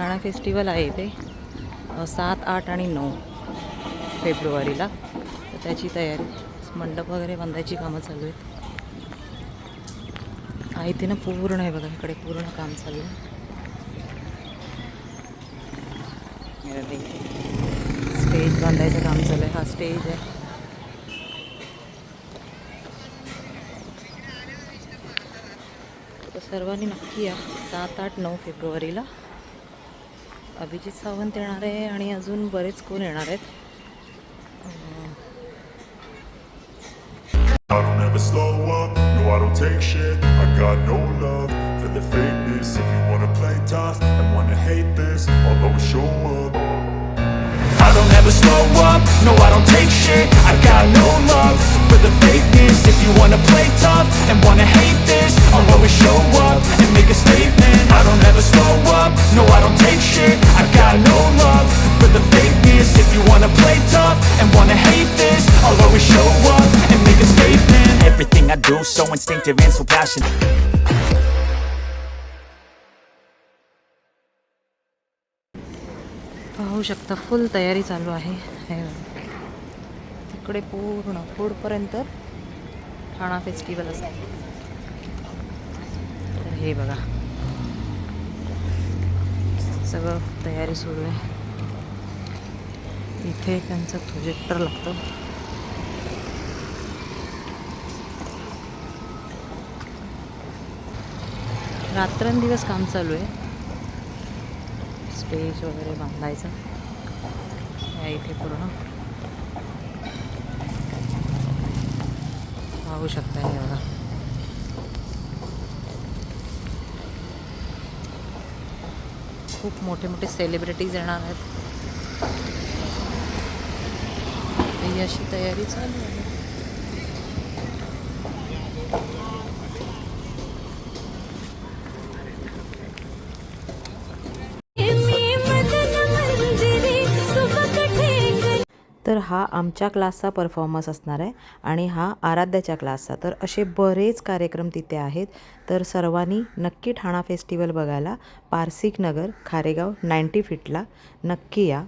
ठाणा festival आहे इथे सात आठ आणि नऊ फेब्रुवारीला. तर त्याची तयारी मंडप वगैरे बांधायची कामं चालू आहेत. आहे ते ना पूर्ण आहे बघा इकडे पूर्ण काम चालू आहे. स्टेज बांधायचं काम चालू आहे. हा स्टेज आहे. सर्वांनी नक्की या सात आठ नऊ फेब्रुवारीला. अभिजित सावंत येणार आहे आणि अजून बरेच कोण येणार आहेत अं, I don't ever slow up, no I don't take shit I got no love for the fakeness If you wanna play tough and wanna hate this I'll always show up I don't ever slow up, no I don't take shit I got no love for the fakeness If you wanna play Everything I do so instinctive and so passionate. पाहू शकता फुल तयारी चालू आहे. तिकडे पूर्ण पुढपर्यंत ठाणा festival असते. तर हे बघा. सगळं तयारी सुरू आहे. इथे त्यांचं प्रोजेक्टर लागतं. रात्रंदिवस काम चालू आहे. स्टेज वगैरे बांधायचं. या इथे पूर्ण. पाहू शकता हे बघा. खूप मोठे मोठे सेलिब्रिटीज येणार आहेत. ही अशी तयारी चालू आहे. तर हा आमच्या क्लासचा परफॉर्मन्स असणार आहे आणि हा आराध्याच्या क्लासचा. तर असे बरेच कार्यक्रम तिथे आहेत. तर सर्वांनी नक्की ठाणा फेस्टिवल बघायला. पारसिक नगर खारेगाव नाईन्टी फिटला नक्की या.